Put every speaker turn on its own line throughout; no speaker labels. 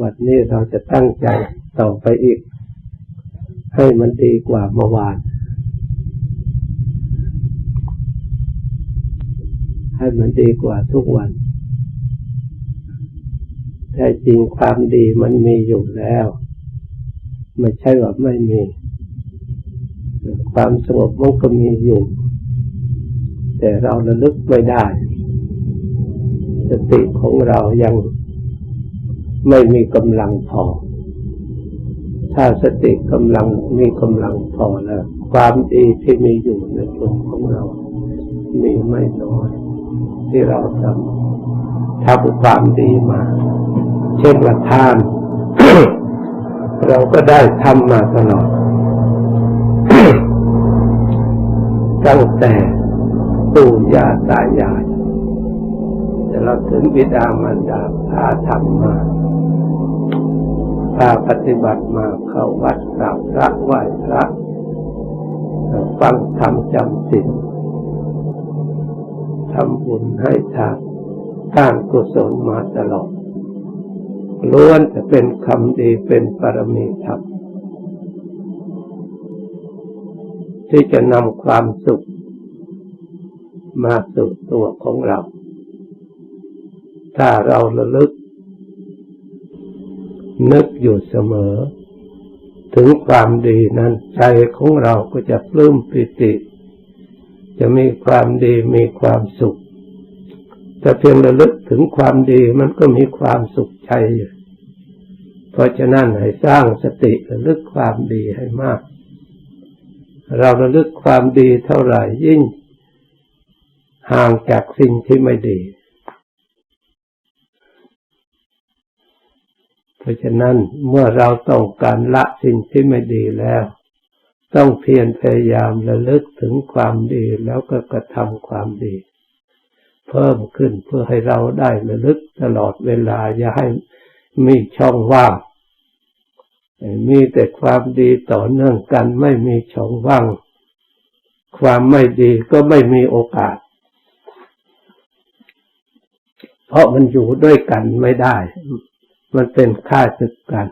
วันนี้เราจะตั้งใจต่อไปอีก ให้มันดีกว่าเมื่อวาน ให้มันดีกว่าทุกวันแท้จริงความดีมันมีอยู่แล้ว ไม่ใช่ว่าไม่มี ความสงบมันก็มีอยู่ แต่เราระลึกไม่ได้ สติของเรายัง ไม่มีกำลังพอ ถ้าสติกำลังมีกำลังพอแล้ว ความดีที่มีอยู่ในตัวของเรา มีไม่น้อยที่เราทำทำความดีมา เช่นว่าทาน เราก็ได้ทำมาตลอด ตั้งแต่ปู่ย่าตายายแต่เราถึงบิดามารดาพาทำมา พาปฏิบัติมาเข้าวัดกราบพระไหว้พระฟังธรรมจำศีลทำบุญให้ทานสร้างกุศลมาตลอดล้วนจะเป็นคำดีเป็นปรมีธรรมที่จะนำความสุข มาสู่ตัวของเรา ถ้าเราระลึก นึกอยู่เสมอ ถึงความดีนั้นใจของเราก็จะปลื้มปิติ จะมีความดีมีความสุขแต่เพียงระลึกถึงความดีมันก็มีความสุขใจอยู่เพราะฉะนั้นให้สร้างสติระลึกความดีให้มาก เราระลึกความดีเท่าไหร่ยิ่ง ห่างจากสิ่งที่ไม่ดี เพราะฉะนั้นเมื่อเราต้องการละสิ่งที่ไม่ดีแล้ว ต้องเพียรพยายามระลึกถึงความดีแล้วก็กระทำความดี เพิ่มขึ้นเพื่อให้เราได้ระลึกตลอดเวลาอย่าให้มีช่องว่างมีแต่ความดีต่อเนื่องกันไม่มีช่องว่าง ความไม่ดีก็ไม่มีโอกาส เพราะมันอยู่ด้วยกันไม่ได้ มันเป็นค่าศึกกัน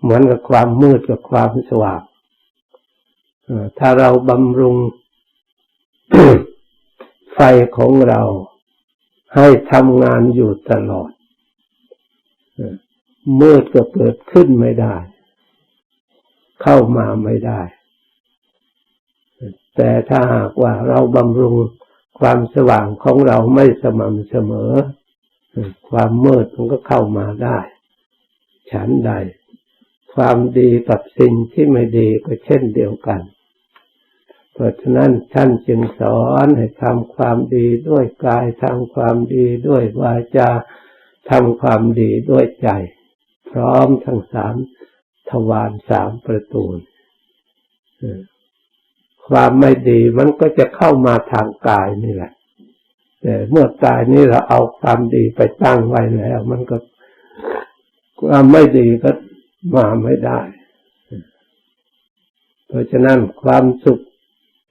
เหมือนกับความมืดกับความสว่างถ้าเราบำรุงไฟของเราให้ทำงานอยู่ตลอดมืดก็เกิดขึ้นไม่ได้ เข้ามาไม่ได้ แต่ถ้าหากว่าเราบำรุงความสว่างของเราไม่สม่ำเสมอ ความมืดมันก็เข้ามาได้ ฉันใด ความดีกับสิ่งที่ไม่ดีก็เช่นเดียวกัน เพราะฉะนั้นท่านจึงสอนให้ทำความดีด้วยกายทำความดีด้วยวาจาทำความดีด้วยใจ พร้อมทั้งสามทวารสามประตูความไม่ดีมันก็จะเข้ามาทางกายนี่แหละ แต่เมื่อตายนี้เราเอาความดีไปตั้งไว้แล้ว มันก็ความไม่ดีก็มาไม่ได้ เพราะฉะนั้นความสุข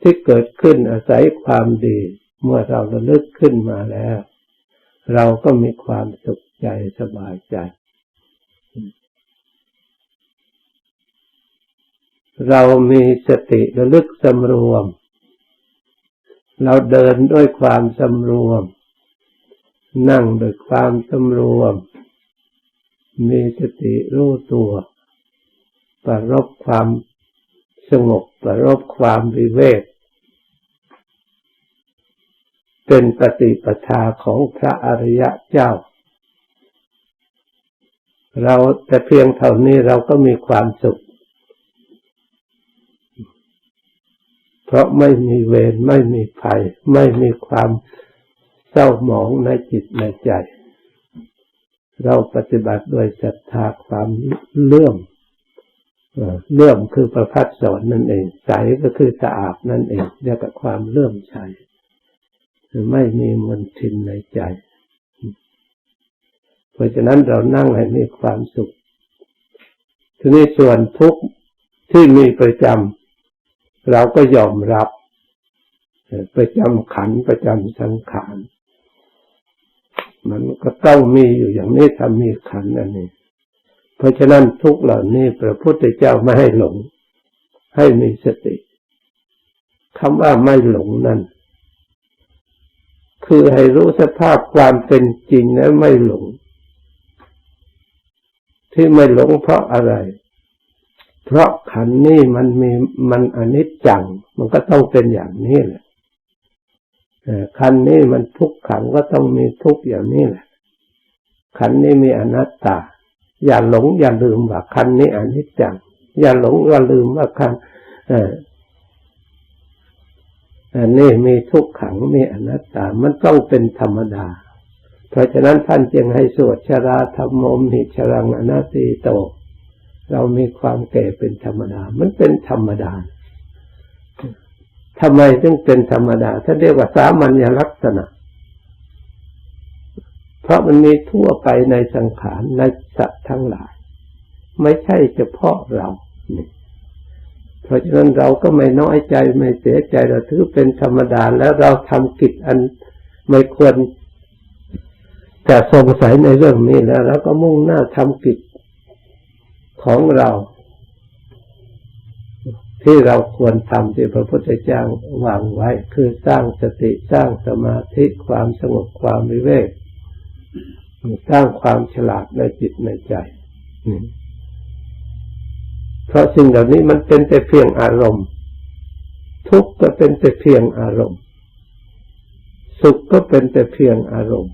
ที่เกิดขึ้นอาศัยความดี เมื่อเราระลึกขึ้นมาแล้ว เราก็มีความสุขใจสบายใจ เรามีสติระลึกสำรวม เราเดินด้วยความสำรวม นั่งด้วยความสำรวม มีสติรู้ตัว ประรบความสงบประรบความวิเวก เป็นปฏิปทาของพระอริยะเจ้า เราแต่เพียงเท่านี้เราก็มีความสุข เพราะไม่มีเวรไม่มีภัย ไม่มีความเศร้าหมองในจิตในใจ เราปฏิบัติโดยศรัทธาความเลื่อมเลื่อมคือประพัดสอนนั่นเอง ใสก็คือสะอาดนั่นเองเรียกว่าความเลื่อมใสไม่มีมนทินในใจ เพราะฉะนั้นเรานั่งให้มีความสุข ทีนี้ส่วนทุกข์ที่มีประจำ เราก็ยอมรับประจำขันประจำสังขารมันก็ต้องมีอยู่อย่างนี้ถ้ามีขันอันนี้ราะฉะนั้นทุกเหล่านี้พระพุทธเจ้าไม่ให้หลง ให้มีสติคำว่าไม่หลงนั่นคือให้รู้สภาพความเป็นจริงและไม่หลง ที่ไม่หลงเพราะอะไร เพราะขันนี้มันมีมันอนิจจัง มันก็ต้องเป็นอย่างนี้แหละขันนี้มันทุกขังก็ต้องมีทุกอย่างนี้แหละ ขันนี้มีอนัตตา อย่าหลงอย่าลืมว่าขันนี้อนิจจัง อย่าหลงอย่าลืมว่าขันอันนี้มีทุกขังมีอนัตตา มันต้องเป็นธรรมดา เพราะฉะนั้นท่านจึงให้สวดชราธรรมมหิชรังอนัตติโต เรามีความแก่เป็นธรรมดา มันเป็นธรรมดาทำไมจึงเป็นธรรมดาท่าเรียกว่าสามัญลักษณะ เพราะมันมีทั่วไปในสังขารในสัตว์ทั้งหลาย ไม่ใช่เฉพาะเรานี่เพราะฉะนั้นเราก็ไม่น้อยใจไม่เสียใจเราถือเป็นธรรมดาแล้วเราทำกิจอันไม่ควรจะสงสัยในเรื่องนี้แล้วเราก็มุ่งหน้าทำกิจ ของเรา ที่เราควรทำที่พระพุทธเจ้าวางไว้ คือสร้างสติสร้างสมาธิความสงบความวิเวกสร้างความฉลาดในจิตในใจเพราะสิ่งเหล่านี้มันเป็นแต่เพียงอารมณ์ ทุกข์ก็เป็นแต่เพียงอารมณ์ สุขก็เป็นแต่เพียงอารมณ์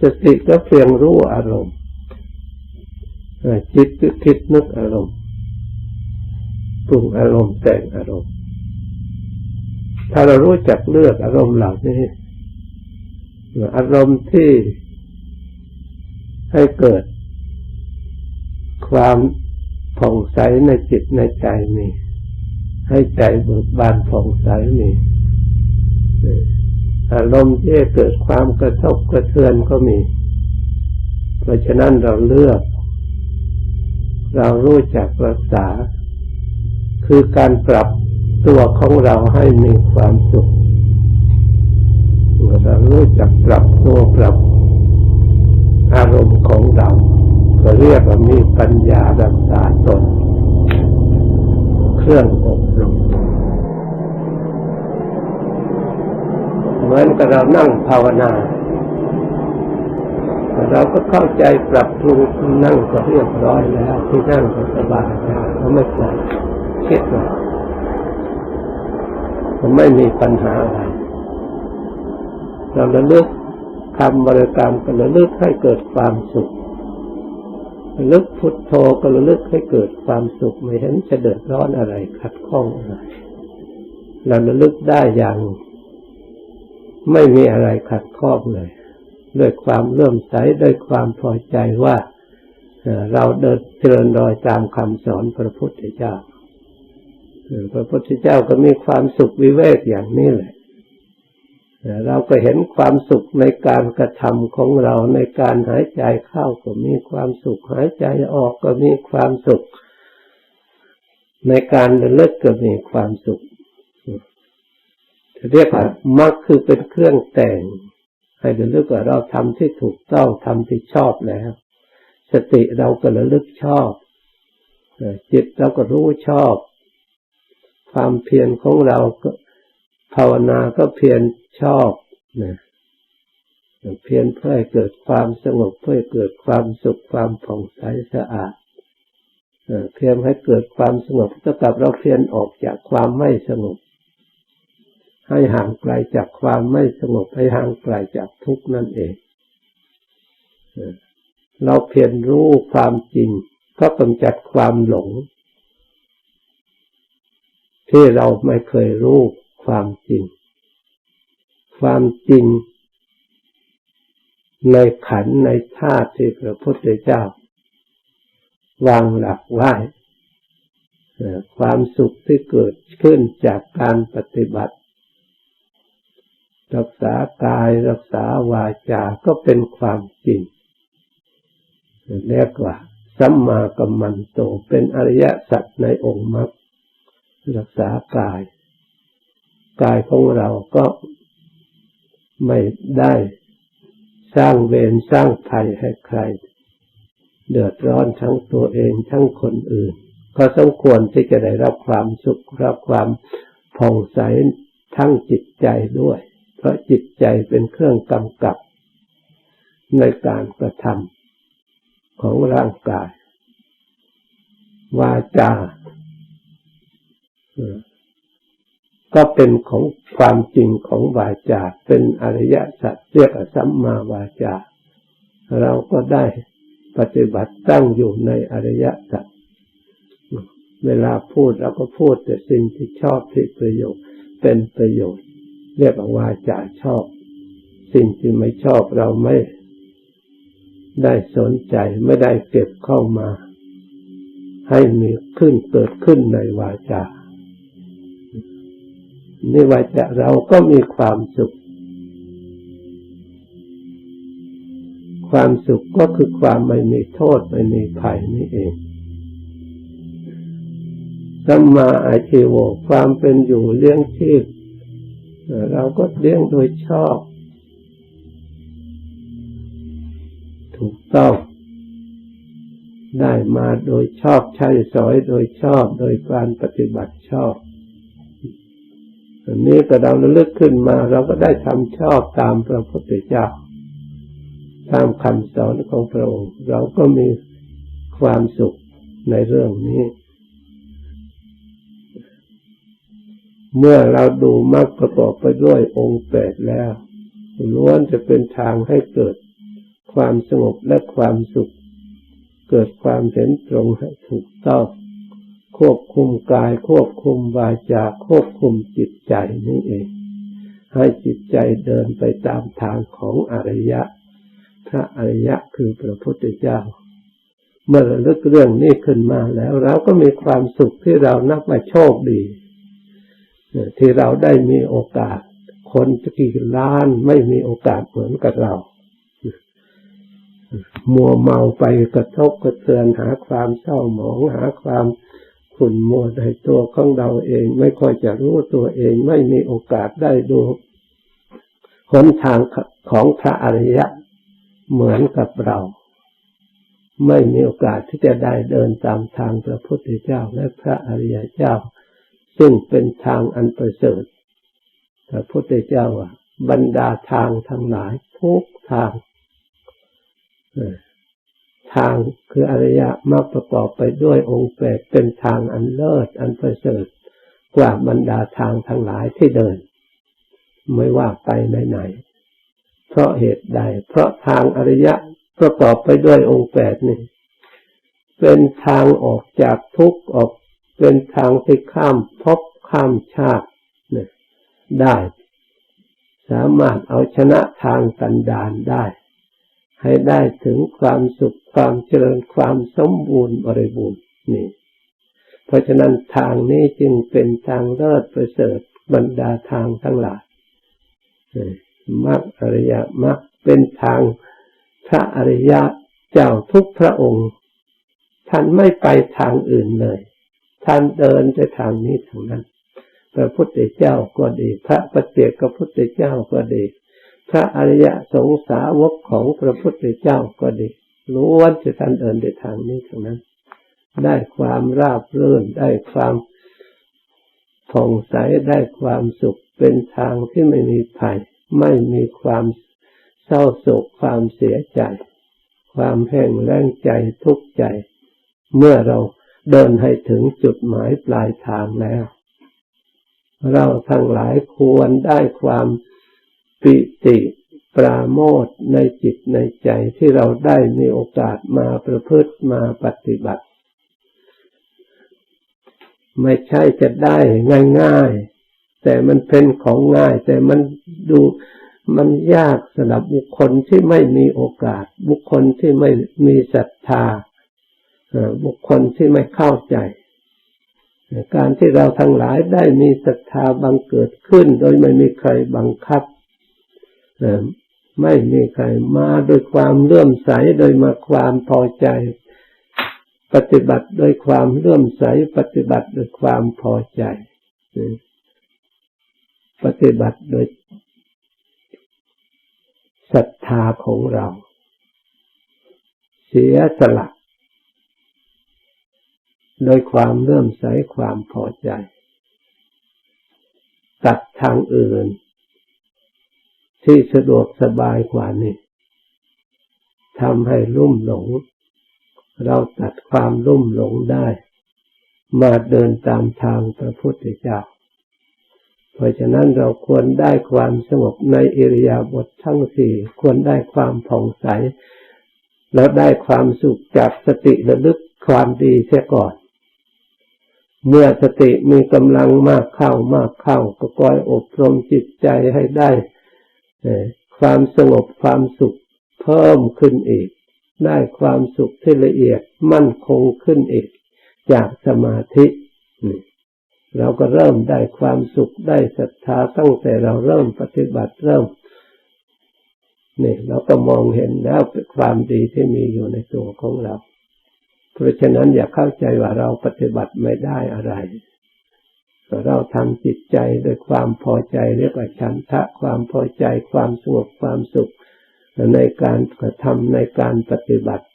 สติก็เพียงรู้อารมณ์ จิตคิดนึกอารมณ์ปรุงอารมณ์แต่งอารมณ์ ถ้าเรารู้จักเลือกอารมณ์เหล่านี้อารมณ์ที่ให้เกิด ความผ่องใสในจิตในใจมีให้ใจเบิกบานผ่องใสมีอารมณ์ที่เกิดความกระทบกระเทือนก็มี เพราะฉะนั้นเราเลือก เรารู้จักรักษา คือการปรับตัวของเราให้มีความสุขเรารู้จักปรับตัวปรับอารมณ์ของเรา ก็เรียกว่ามีปัญญารักษาตน เครื่องอบรมเหมือนกับเรานั่งภาวนา เราก็เข้าใจปรับปรุงนั่งก็เรียบร้อยแล้ว ที่นั่งก็สบายแล้วก็ไม่ปวดคิดว่ามันไม่มีปัญหาอะไรเราระลึกคำบริกรรมก็ระลึกให้เกิดความสุขระลึกพุทโธก็ระลึกให้เกิดความสุขไม่เห็นจะเดือดร้อนอะไรขัดข้องอะไรเราระลึกได้อย่าง ไม่มีอะไรขัดข้องเลย ด้วยความเลื่อมใสด้วยความพอใจว่าเราเดินเดินรอยตามคำสอนพระพุทธเจ้าพระพุทธเจ้าก็มีความสุขวิเวกอย่างนี้แหละเราก็เห็นความสุขในการกระทำของเราในการหายใจเข้าก็มีความสุข หายใจออกก็มีความสุข ในการเลิกก็มีความสุขเรียกว่ามรรคคือเป็นเครื่องแต่ง ให้ระลึกว่าเราทำที่ถูกต้องทำที่ชอบแล้ว สติเราก็ระลึกชอบจิตเราก็รู้ชอบ ความเพียรของเราก็ภาวนาก็เพียรชอบนะเพียรเพื่อให้เกิดความสงบเพื่อเกิดความสุขความผ่องใสสะอาดเพียรให้เกิดความสงบเท่ากับเราเพียรออกจากความไม่สงบ ให้ห่างไกลจากความไม่สงบให้ห่างไกลจากทุกข์นั่นเอง เราเพียรรู้ความจริงก็กำจัดความหลง ที่เราไม่เคยรู้ความจริง ความจริง ในขันในธาตุที่พระพุทธเจ้า วางหลักไว้ความสุขที่เกิดขึ้นจากการปฏิบัติ รักษากายรักษาวาจาก็เป็นความจริงเรียกว่าสัมมากัมมันโตเป็นอริยสัจในองค์มรรครักษากาย กายของเราก็ไม่ได้สร้างเวรสร้างภัยให้ใคร เดือดร้อนทั้งตัวเองทั้งคนอื่น ก็สมควรที่จะได้รับความสุขรับความผ่องใสทั้งจิตใจด้วย เพราะจิตใจเป็นเครื่องกำกับในการกระทำของร่างกาย วาจา ก็เป็นของความจริงของวาจา เป็นอริยสัจเรียกสัมมาวาจา เราก็ได้ปฏิบัติตั้งอยู่ในอริยสัจเวลาพูดเราก็พูดแต่สิ่งที่ชอบที่ประโยชน์เป็นประโยชน์ เรียกว่าวาจาชอบ สิ่งที่ไม่ชอบเราไม่ได้สนใจไม่ได้เก็บเข้ามา ให้มีขึ้นเกิดขึ้นในวาจาในวาจาเราก็มีความสุข ความสุขก็คือความไม่มีโทษไม่มีภัยนี่เองสัมมาอาชีวความเป็นอยู่เลี้ยงชีพ เราก็เลี้ยงโดยชอบ ถูกต้อง ได้มาโดยชอบใช้สอยโดยชอบโดยการปฏิบัติชอบอันนี้ก็เราระลึกขึ้นมา เราก็ได้ทำชอบตามพระพุทธเจ้าตามคำสอนของพระองค์ เราก็มีความสุขในเรื่องนี้ เมื่อเราดูมรรคประกอบไปด้วยองค์แปดแล้วล้วนจะเป็นทางให้เกิดความสงบและความสุข เกิดความเห็นตรงให้ถูกต้องควบคุมกายควบคุมวาจาควบคุมจิตใจนี่เอง ให้จิตใจเดินไปตามทางของอริยะ พระอริยะคือพระพุทธเจ้า เมื่อระลึกเรื่องนี้ขึ้นมาแล้วเราก็มีความสุขที่เรานับว่าโชคดี ที่เราได้มีโอกาส คนกี่ล้านไม่มีโอกาสเหมือนกับเรา มัวเมาไปกระทบกระเทือนหาความเศร้าหมองหาความขุ่นมัวในตัวของเราเอง ไม่ค่อยจะรู้ตัวเอง ไม่มีโอกาสได้ดูหนทางของพระอริยะเหมือนกับเรา ไม่มีโอกาสที่จะได้เดินตามทางพระพุทธเจ้าและพระอริยเจ้า ซึ่งเป็นทางอันประเสริฐพระพุทธเจ้าว่าบรรดาทางทั้งหลายทุกทาง ทางคืออริยมรรคประกอบไปด้วยองค์แปดเป็นทางอันเลิศอันประเสริฐกว่าบรรดาทางทั้งหลายที่เดิน ไม่ว่าไปไหนๆเพราะเหตุใด เพราะทางอริยะประกอบไปด้วยองค์แปดนี่เป็นทางออกจากทุกข์ออก เป็นทางที่ข้ามพบข้ามชาติได้ สามารถเอาชนะทางกันดานได้ ให้ได้ถึงความสุขความเจริญความสมบูรณ์บริบูรณ์นี่ เพราะฉะนั้นทางนี้จึงเป็นทางเลิศประเสริฐบรรดาทางทั้งหลายมรรคอริยมรรคเป็นทางพระอริยะเจ้าทุกพระองค์ ท่านไม่ไปทางอื่นเลย ท่านเดินไปทางนี้ทางนั้นพระพุทธเจ้าก็ดี พระปฏิเจกพุทธเจ้าก็ดี พระอริยสงสาวกของพระพุทธเจ้าก็ดีรู้ว่าจะท่านเดินในทางนี้ทางนั้น ได้ความราบรื่นได้ความผ่องใสได้ความสุขเป็นทางที่ไม่มีภัย ไม่มีความเศร้าโศกความเสียใจ ความแห้งแล้งใจทุกข์ใจ เมื่อเรา เดินให้ถึงจุดหมายปลายทางแล้ว เราทั้งหลายควรได้ความปิติปราโมทในจิตในใจที่เราได้มีโอกาสมาประพฤติมาปฏิบัติ ไม่ใช่จะได้ง่าย ๆ แต่มันเป็นของง่าย แต่มันดูมันยากสำหรับบุคคลที่ไม่มีโอกาส บุคคลที่ไม่มีศรัทธา บุคคลที่ไม่เข้าใจ การที่เราทั้งหลายได้มีศรัทธาบังเกิดขึ้น โดยไม่มีใครบังคับ ไม่มีใครมาโดยความเลื่อมใสโดยมาความพอใจ ปฏิบัติโดยความเลื่อมใส ปฏิบัติโดยความพอใจ ปฏิบัติโดยศรัทธาของเรา เสียสละ โดยความเลื่อมใสความพอใจ ตัดทางอื่น ที่สะดวกสบายกว่านี้ทำให้ลุ่มหลง เราตัดความลุ่มหลงได้ มาเดินตามทางพระพุทธเจ้า เพราะฉะนั้นเราควรได้ความสงบในอิริยาบถททั้งสี่ควรได้ความผ่องใส แล้วได้ความสุขจากสติระลึกความดีเสียก่อน เมื่อสติมีกำลังมากเข้ามากเข้า ก็คอยอบรมจิตใจให้ได้ความสงบความสุขเพิ่มขึ้นอีก ได้ความสุขที่ละเอียดมั่นคงขึ้นอีก จากสมาธิเราก็เริ่มได้ความสุขได้ศรัทธาตั้งแต่เราเริ่มปฏิบัติเริ่มนี่เราก็มองเห็นแล้วเป็นความดีที่มีอยู่ในตัวของเรา เพราะฉะนั้นอย่าเข้าใจว่าเราปฏิบัติไม่ได้อะไรเราทำจิตใจด้วยความพอใจเรียกว่าฉันทะความพอใจความสงบความสุข ในการกระทำในการปฏิบัติ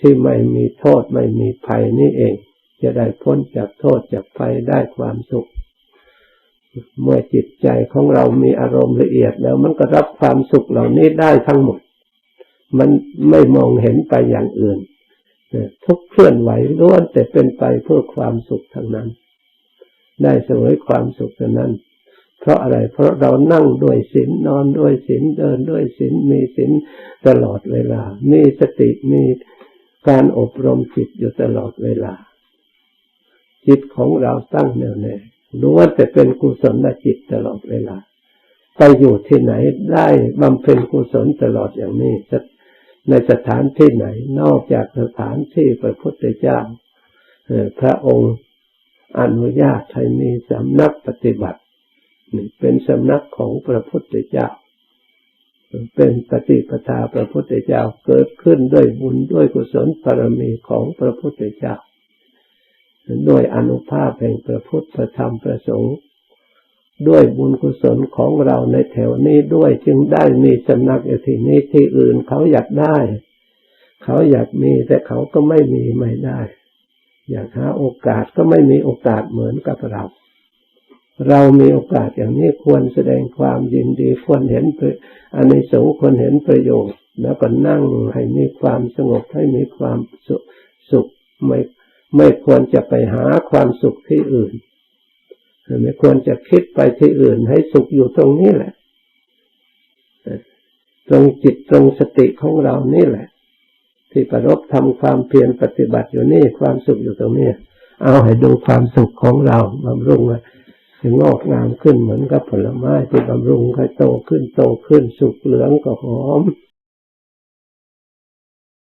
ที่ไม่มีโทษไม่มีภัยนี่เอง จะได้พ้นจากโทษจากภัยได้ความสุข เมื่อจิตใจของเรามีอารมณ์ละเอียดแล้วมันก็รับความสุขเหล่านี้ได้ทั้งหมด มันไม่มองเห็นไปอย่างอื่น ทุกเคลื่อนไหวล้วนแต่เป็นไปเพื่อความสุขทั้งนั้น ได้เสวยความสุขทั้งนั้น เพราะอะไร เพราะเรานั่งด้วยศีลนอนด้วยศีลเดินด้วยศีลมีศีลตลอดเวลา มีสติมีการอบรมจิตอยู่ตลอดเวลา จิตของเราตั้งแน่วแน่รู้ว่าแต่เป็นกุศลจิตตลอดเวลา ไปอยู่ที่ไหนได้บำเพ็ญกุศลตลอดอย่างนี้ ในสถานที่ไหน นอกจากสถานที่พระพุทธเจ้าพระองค์อนุญาตให้มีสำนักปฏิบัติเป็นสำนักของพระพุทธเจ้า เป็นปฏิปทาพระพุทธเจ้าเกิดขึ้นด้วยบุญด้วยกุศลบารมีของพระพุทธเจ้าด้วยอนุภาพแห่งพระพุทธธรรมประสงค์ ด้วยบุญกุศลของเราในแถวนี้ด้วยจึงได้มีสำนักอยู่ที่นี้ที่อื่นเขาอยากได้ เขาอยากมีแต่เขาก็ไม่มีไม่ได้ อยากหาโอกาสก็ไม่มีโอกาสเหมือนกับเรา เรามีโอกาสอย่างนี้ควรแสดงความยินดีควรเห็นอันในสงควรเห็นประโยชน์ แล้วก็นั่งให้มีความสงบให้มีความสุขสุขไม่ไม่ควรจะไปหาความสุขที่อื่น ไม่ควรจะคิดไปที่อื่นให้สุขอยู่ตรงนี้แหละ ตรงจิตตรงสติของเรานี่แหละ ที่ประรบทำความเพียรปฏิบัติอยู่นี่ความสุขอยู่ตรงนี้ เอาให้ดูความสุขของเราบำรุงว่าจะงอกงามขึ้นเหมือนกับผลไม้ที่บำรุงให้โตขึ้นโตขึ้นสุกเหลืองก็หอม